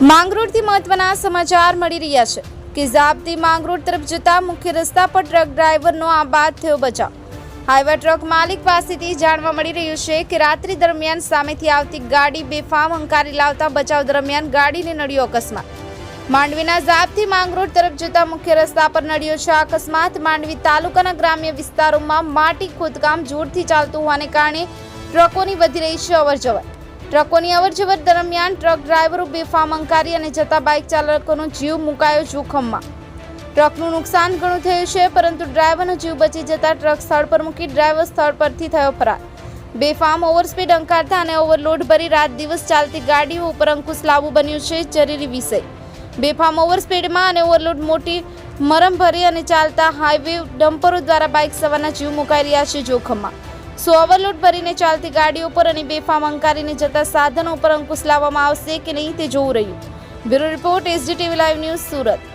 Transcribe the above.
માંગરોળથી મહત્વના સમાચાર મળી રહ્યા છે કે ઝાપથી માંગરોળ તરફ જતા મુખ્ય રસ્તા પર ટ્રક ડ્રાઈવરનો આ બાદ થયો બચાવ. હાઈવે ટ્રક માલિક પાસેથી જાણવા મળી રહ્યું છે કે રાત્રિ દરમિયાન સામેથી આવતી ગાડી બેફામ હંકારી લાવતા બચાવ દરમિયાન ગાડીને નડ્યો અકસ્માત. માંડવીના ઝાપથી માંગરોળ તરફ જતા મુખ્ય રસ્તા પર નડ્યો છે અકસ્માત. માંડવી તાલુકાના ગ્રામ્ય વિસ્તારોમાં માટી ખોદકામ જોરથી ચાલતું હોવાને કારણે ટ્રકોની વધી રહી છે અવરજવર. ટ્રકોની અવરજવર દરમિયાન ટ્રક ડ્રાઈવરો બેફામ અંકારી અને જતા બાઇક ચાલકોનો જીવ મુકાયો જોખમમાં. ટ્રકનું નુકસાન ઘણું થયું છે, પરંતુ ડ્રાઈવરનો જીવ બચી જતા ટ્રક સ્થળ પર મૂકી ડ્રાઈવર સ્થળ પરથી થયો ફરાર. બેફામ ઓવરસ્પીડ અંકારતા અને ઓવરલોડ ભરી રાત દિવસ ચાલતી ગાડીઓ ઉપર અંકુશ લાવવું બન્યું છે જરૂરી વિષય. બેફામ ઓવરસ્પીડમાં અને ઓવરલોડ મોટી મરમ ભરી અને ચાલતા હાઈવે ડમ્પરો દ્વારા બાઇક સવારના જીવ મુકાઈ રહ્યા છે જોખમમાં. સો ઓવરલોડ ભરીને ચાલતી ગાડીઓ પર અને બેફામ અંકારીને જતા સાધનો ઉપર અંકુશ લાવવામાં આવશે કે નહીં તે જોવું રહ્યું. Bureau report SGTV live news Surat.